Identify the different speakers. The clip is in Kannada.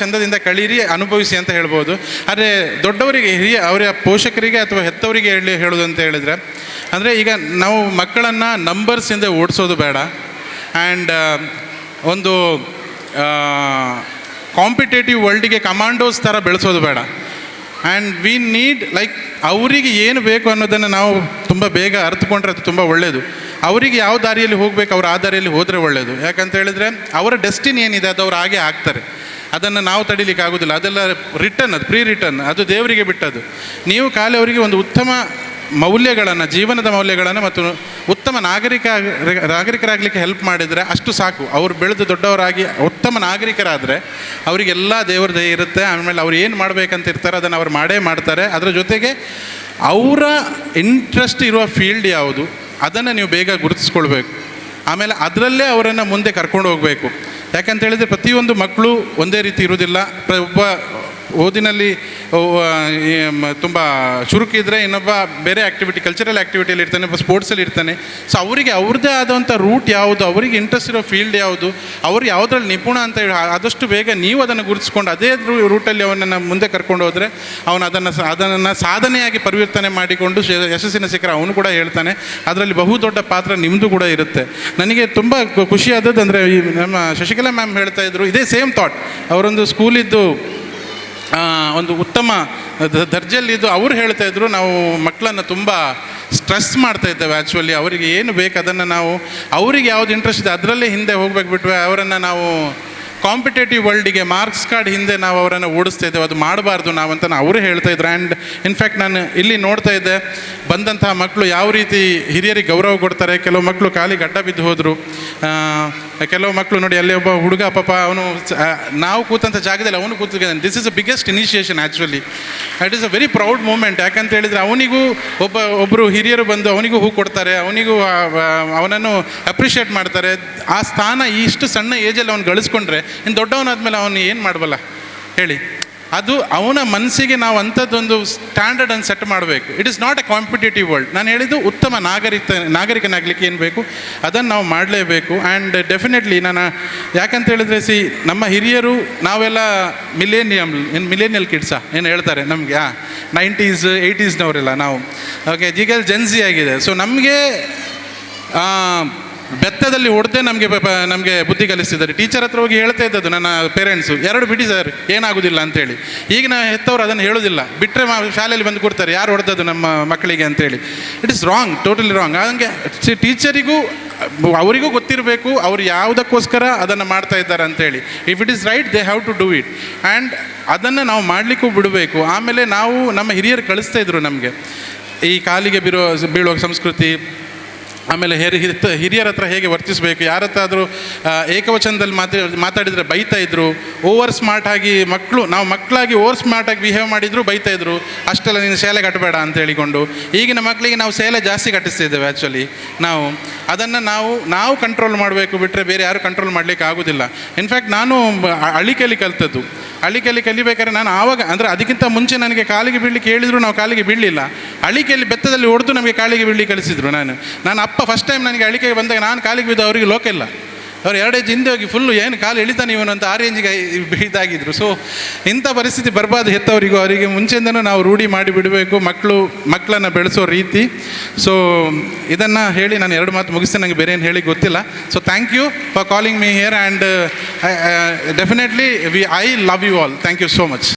Speaker 1: ಚಂದದಿಂದ ಕಳೀರಿ, ಅನುಭವಿಸಿ ಅಂತ ಹೇಳ್ಬೋದು. ಆದರೆ ದೊಡ್ಡವರಿಗೆ, ಹಿರಿಯ ಅವರ ಪೋಷಕರಿಗೆ ಅಥವಾ ಹೆತ್ತವರಿಗೆ ಹೇಳಿ, ಹೇಳೋದು ಅಂತ ಹೇಳಿದರೆ, ಅಂದರೆ ಈಗ ನಾವು ಮಕ್ಕಳನ್ನು ನಂಬರ್ಸಿಂದ ಓಡಿಸೋದು ಬೇಡ. ಆ್ಯಂಡ್ ಒಂದು ಕಾಂಪಿಟೇಟಿವ್ ವರ್ಲ್ಡಿಗೆ ಕಮಾಂಡೋಸ್ ಥರ ಬೆಳೆಸೋದು ಬೇಡ. ಆ್ಯಂಡ್ ವಿ ನೀಡ್ ಲೈಕ್ ಅವರಿಗೆ ಏನು ಬೇಕು ಅನ್ನೋದನ್ನು ನಾವು ತುಂಬ ಬೇಗ ಅರ್ಥಕೊಂಡ್ರೆ ಅದು ತುಂಬ ಒಳ್ಳೆಯದು ಅವರಿಗೆ ಯಾವ ದಾರಿಯಲ್ಲಿ ಹೋಗಬೇಕು, ಅವ್ರು ಆ ದಾರಿಯಲ್ಲಿ ಹೋದರೆ ಒಳ್ಳೆಯದು ಯಾಕಂತ ಹೇಳಿದರೆ, ಅವರ ಡೆಸ್ಟಿನಿ ಏನಿದೆ ಅದು ಅವ್ರು ಹಾಗೆ ಆಗ್ತಾರೆ. ಅದನ್ನು ನಾವು ತಡಿಲಿಕ್ಕೆ ಆಗೋದಿಲ್ಲ. ಅದೆಲ್ಲ ರಿಟರ್ನ್ ಅದು ಪ್ರೀ ರಿಟರ್ನ್ ಅದು ದೇವರಿಗೆ ಬಿಟ್ಟದ್ದು. ನೀವು ಖಾಲಿ ಅವರಿಗೆ ಒಂದು ಉತ್ತಮ ಮೌಲ್ಯಗಳನ್ನು, ಜೀವನದ ಮೌಲ್ಯಗಳನ್ನು ಮತ್ತು ಉತ್ತಮ ನಾಗರಿಕ, ನಾಗರಿಕರಾಗಲಿಕ್ಕೆ ಹೆಲ್ಪ್ ಮಾಡಿದರೆ ಅಷ್ಟು ಸಾಕು. ಅವರು ಬೆಳೆದು ದೊಡ್ಡವರಾಗಿ ಉತ್ತಮ ನಾಗರಿಕರಾದರೆ ಅವರಿಗೆಲ್ಲ ದೇವರ ದಯ ಇರುತ್ತೆ. ಆಮೇಲೆ ಅವ್ರು ಏನು ಮಾಡಬೇಕಂತ ಇರ್ತಾರೆ ಅದನ್ನು ಅವ್ರು ಮಾಡೇ ಮಾಡ್ತಾರೆ. ಅದರ ಜೊತೆಗೆ ಅವರ ಇಂಟ್ರೆಸ್ಟ್ ಇರುವ ಫೀಲ್ಡ್ ಯಾವುದು, ಅದನ್ನು ನೀವು ಬೇಗ ಗುರುತಿಸ್ಕೊಳ್ಬೇಕು. ಆಮೇಲೆ ಅದರಲ್ಲೇ ಅವರನ್ನು ಮುಂದೆ ಕರ್ಕೊಂಡು ಹೋಗಬೇಕು. ಯಾಕಂತ ಹೇಳಿದರೆ ಪ್ರತಿಯೊಂದು ಮಕ್ಕಳು ಒಂದೇ ರೀತಿ ಇರುವುದಿಲ್ಲ. ಒಬ್ಬ ಓದಿನಲ್ಲಿ ತುಂಬ ಚುರುಕಿದ್ರೆ ಇನ್ನೊಬ್ಬ ಬೇರೆ ಆ್ಯಕ್ಟಿವಿಟಿ ಕಲ್ಚರಲ್ ಆ್ಯಕ್ಟಿವಿಟಿಯಲ್ಲಿ ಇರ್ತಾನೆ, ಒಬ್ಬ ಸ್ಪೋರ್ಟ್ಸಲ್ಲಿ ಇರ್ತಾನೆ. ಸೊ ಅವರಿಗೆ ಅವ್ರದ್ದೇ ಆದಂಥ ರೂಟ್ ಯಾವುದು, ಅವರಿಗೆ ಇಂಟ್ರೆಸ್ಟ್ ಇರೋ ಫೀಲ್ಡ್ ಯಾವುದು, ಅವ್ರು ಯಾವುದ್ರಲ್ಲಿ ನಿಪುಣ ಅಂತ ಹೇಳಿ ಆದಷ್ಟು ಬೇಗ ನೀವು ಅದನ್ನು ಗುರುತಿಸ್ಕೊಂಡು, ಅದೇ ರೂಟಲ್ಲಿ ಅವನನ್ನು ಮುಂದೆ ಕರ್ಕೊಂಡು ಹೋದರೆ ಅವನು ಅದನ್ನು ಅದನ್ನು ಸಾಧನೆಯಾಗಿ ಪರಿವರ್ತನೆ ಮಾಡಿಕೊಂಡು ಯಶಸ್ಸಿನ ಶಿಖರ ಅವನು ಕೂಡ ಹೇಳ್ತಾನೆ. ಅದರಲ್ಲಿ ಬಹುದೊಡ್ಡ ಪಾತ್ರ ನಿಮ್ಮದು ಕೂಡ ಇರುತ್ತೆ. ನನಗೆ ತುಂಬ ಖುಷಿಯಾದದ್ದು ಅಂದರೆ ಈ ನಮ್ಮ ಶಶಿಕಲಾ ಮ್ಯಾಮ್ ಹೇಳ್ತಾ ಇದ್ರು, ಇದೇ ಸೇಮ್ ಥಾಟ್ ಅವರೊಂದು ಸ್ಕೂಲಿದ್ದು ಒಂದು ಉತ್ತಮ ದರ್ಜೆಯಲ್ಲಿ ದರ್ಜೆಯಲ್ಲಿದ್ದು ಅವರು ಹೇಳ್ತಾ ಇದ್ರು. ನಾವು ಮಕ್ಕಳನ್ನು ತುಂಬ ಸ್ಟ್ರೆಸ್ ಮಾಡ್ತಾ ಇದ್ದೇವೆ ಆ್ಯಕ್ಚುಲಿ ಅವರಿಗೆ ಏನು ಬೇಕು ಅದನ್ನು ನಾವು, ಅವರಿಗೆ ಯಾವ್ದು ಇಂಟ್ರೆಸ್ಟ್ ಇದೆ ಅದರಲ್ಲೇ ಹಿಂದೆ ಹೋಗ್ಬೇಕು ಬಿಟ್ವೆ ಅವರನ್ನು ನಾವು ಕಾಂಪಿಟೇಟಿವ್ ವರ್ಲ್ಡಿಗೆ ಮಾರ್ಕ್ಸ್ ಕಾರ್ಡ್ ಹಿಂದೆ ನಾವು ಅವರನ್ನು ಓಡಿಸ್ತಾ ಇದ್ದೇವೆ. ಅದು ಮಾಡಬಾರ್ದು ನಾವಂತ ಅವರು ಹೇಳ್ತಾ ಇದ್ರು. ಆ್ಯಂಡ್ ಇನ್ಫ್ಯಾಕ್ಟ್ ನಾನು ಇಲ್ಲಿ ನೋಡ್ತಾ ಇದ್ದೆ, ಬಂದಂತಹ ಮಕ್ಕಳು ಯಾವ ರೀತಿ ಹಿರಿಯರಿಗೆ ಗೌರವ ಕೊಡ್ತಾರೆ. ಕೆಲವು ಮಕ್ಕಳು ಖಾಲಿ ಗಡ್ಡ ಬಿದ್ದು ಹೋದರು. ಕೆಲವು ಮಕ್ಕಳು ನೋಡಿ, ಅಲ್ಲಿ ಒಬ್ಬ ಹುಡುಗ, ಪಾಪ ಅವನು ನಾವು ಕೂತಂಥ ಜಾಗದಲ್ಲಿ ಅವನು ಕೂತಿದ್ದಾನೆ. This is a biggest initiation actually it is a very proud moment ಯಾಕಂತ ಹೇಳಿದರೆ, ಅವನಿಗೂ ಒಬ್ಬ ಒಬ್ಬರು ಹಿರಿಯರು ಬಂದು ಅವನಿಗೂ ಹೂ ಕೊಡ್ತಾರೆ, ಅವನಿಗೂ ಅವನನ್ನು ಅಪ್ರಿಷಿಯೇಟ್ ಮಾಡ್ತಾರೆ. ಆ ಸ್ಥಾನ ಇಷ್ಟು ಸಣ್ಣ ಏಜಲ್ಲಿ ಅವ್ನು ಗಳಿಸ್ಕೊಂಡ್ರೆ, ಇನ್ನು ದೊಡ್ಡವನಾದ್ಮೇಲೆ ಅವನು ಏನು ಮಾಡಬಲ್ಲ? ಹೇಳಿ. ಅದು ಅವನ ಮನಸ್ಸಿಗೆ ನಾವು ಅಂಥದ್ದೊಂದು ಸ್ಟ್ಯಾಂಡರ್ಡನ್ನು ಸೆಟ್ ಮಾಡಬೇಕು. It is not a competitive world ನಾನು ಹೇಳಿದ್ದು ಉತ್ತಮ ನಾಗರಿಕ ನಾಗರಿಕನಾಗಲಿಕ್ಕೆ ಏನು ಬೇಕು? ಅದನ್ನು ನಾವು ಮಾಡಲೇಬೇಕು. ಆ್ಯಂಡ್ ಡೆಫಿನೆಟ್ಲಿ ನಾನು, ಯಾಕಂತ ಹೇಳಿದ್ರೆ ಸಿ ನಮ್ಮ ಹಿರಿಯರು ನಾವೆಲ್ಲ ಮಿಲೇನಿಯಮ್ ಏನು ಮಿಲೇನಿಯಲ್ ಕಿಡ್ಸಾ ಏನು ಹೇಳ್ತಾರೆ ನಮಗೆ? ಹಾಂ ನೈಂಟೀಸ್ ಏಯ್ಟೀಸ್ನವರೆಲ್ಲ ನಾವು. ಓಕೆ ಈಗ ಜೆನ್ಸಿ ಆಗಿದೆ. ಸೊ ನಮಗೆ ಬೆತ್ತದಲ್ಲಿ ಹೊಡೆದೇ ನಮಗೆ ನಮಗೆ ಬುದ್ಧಿ ಕಲಿಸ್ತಿದ್ದಾರೆ. ಟೀಚರ್ ಹತ್ರ ಹೋಗಿ ಹೇಳ್ತಾ ಇದ್ದದ್ದು ನನ್ನ ಪೇರೆಂಟ್ಸು ಎರಡು ಬಿಡಿ ಸರ್ ಏನಾಗೋದಿಲ್ಲ ಅಂತೇಳಿ. ಈಗಿನ ಹೆತ್ತವರು ಅದನ್ನು ಹೇಳೋದಿಲ್ಲ. ಬಿಟ್ಟರೆ ಶಾಲೆಯಲ್ಲಿ ಬಂದು ಕೊಡ್ತಾರೆ, ಯಾರು ಹೊಡೆದದ್ದು ನಮ್ಮ ಮಕ್ಕಳಿಗೆ ಅಂತೇಳಿ. It is wrong totally wrong ಹಂಗೆ ಟೀಚರಿಗೂ ಅವರಿಗೂ ಗೊತ್ತಿರಬೇಕು, ಅವ್ರು ಯಾವುದಕ್ಕೋಸ್ಕರ ಅದನ್ನು ಮಾಡ್ತಾ ಇದ್ದಾರೆ ಅಂತೇಳಿ. If it is right they have to do it and ಅದನ್ನು ನಾವು ಮಾಡಲಿಕ್ಕೂ ಬಿಡಬೇಕು. ಆಮೇಲೆ ನಾವು ನಮ್ಮ ಹಿರಿಯರು ಕಳಿಸ್ತಾ ಇದ್ರು ನಮಗೆ. ಈ ಕಾಲಿಗೆ ಬೀರೋ ಬೀಳುವ ಸಂಸ್ಕೃತಿ ಆಮೇಲೆ ಹಿರಿ ಹಿರಿಯರ ಹತ್ರ ಹೇಗೆ ವರ್ತಿಸಬೇಕು? ಯಾರ ಹತ್ರ ಆದರೂ ಏಕವಚನದಲ್ಲಿ ಮಾತ್ರ ಮಾತಾಡಿದರೆ ಬೈತಾ ಇದ್ರು. ಓವರ್ ಸ್ಮಾರ್ಟ್ ಆಗಿ ಮಕ್ಕಳು ನಾವು ಮಕ್ಕಳಾಗಿ ಓವರ್ ಸ್ಮಾರ್ಟ್ ಆಗಿ ಬಿಹೇವ್ ಮಾಡಿದ್ರು ಬೈತಾ ಇದ್ರು. ಅಷ್ಟೆಲ್ಲ ನೀನು ಸೇಲೆ ಕಟ್ಟಬೇಡ ಅಂತ ಹೇಳಿಕೊಂಡು. ಈಗಿನ ಮಕ್ಕಳಿಗೆ ನಾವು ಸೇಲೆ ಜಾಸ್ತಿ ಕಟ್ಟಿಸ್ತಿದ್ದೇವೆ ಆ್ಯಕ್ಚುಲಿ ನಾವು ಅದನ್ನು ನಾವು ನಾವು ಕಂಟ್ರೋಲ್ ಮಾಡಬೇಕು ಬಿಟ್ಟರೆ ಬೇರೆ ಯಾರು ಕಂಟ್ರೋಲ್ ಮಾಡಲಿಕ್ಕೆ ಆಗೋದಿಲ್ಲ. ಇನ್ಫ್ಯಾಕ್ಟ್ ನಾನು ಅಳಿಕೆಯಲ್ಲಿ ಕಲಿತದ್ದು. ಅಳಿಕೆಯಲ್ಲಿ ಕಲಿಬೇಕಾದ್ರೆ ನಾನು ಆವಾಗ, ಅಂದರೆ ಅದಕ್ಕಿಂತ ಮುಂಚೆ ನನಗೆ ಕಾಲಿಗೆ ಬೀಳಲಿಕ್ಕೆ ಹೇಳಿದ್ರು, ನಾವು ಕಾಲಿಗೆ ಬೀಳಲಿಲ್ಲ. ಅಳಿಕೆಯಲ್ಲಿ ಬೆತ್ತದಲ್ಲಿ ಹೊಡೆದು ನಮಗೆ ಕಾಲಿಗೆ ಬೀಳಲಿಕ್ಕೆ ಕಲಿಸಿದ್ರು ನಾನು. ನಾನು ಅಪ್ಪ ಫಸ್ಟ್ ಟೈಮ್ ನನಗೆ ಅಳಿಕೆಗೆ ಬಂದಾಗ ನಾನು ಕಾಲಿಗೆ ಬಿದ್ದು ಅವರಿಗೆ ಲೋಕ ಇಲ್ಲ. ಅವ್ರು ಎರಡೇ ಹಿಂದೆ ಹೋಗಿ ಫುಲ್ಲು ಏನು ಕಾಲು ಎಳಿತಾನೆ ಇವನು ಅಂತ ಆ ರೇಂಜಿಗೆ ಇದಾಗಿದ್ರು. ಸೊ ಇಂಥ ಪರಿಸ್ಥಿತಿ ಬರಬಾರ್ದು ಹೆತ್ತವರಿಗೂ. ಅವರಿಗೆ ಮುಂಚೆಯಿಂದನೂ ನಾವು ರೂಢಿ ಮಾಡಿ ಬಿಡಬೇಕು. ಮಕ್ಕಳು, ಮಕ್ಕಳನ್ನು ಬೆಳೆಸೋ ರೀತಿ. ಸೊ ಇದನ್ನು ಹೇಳಿ ನಾನು ಎರಡು ಮಾತು ಮುಗಿಸ್ತೇನೆ ನನಗೆ ಬೇರೆ ಏನು ಹೇಳಿ ಗೊತ್ತಿಲ್ಲ. So thank you for calling me here and definitely we I love you all thank you so much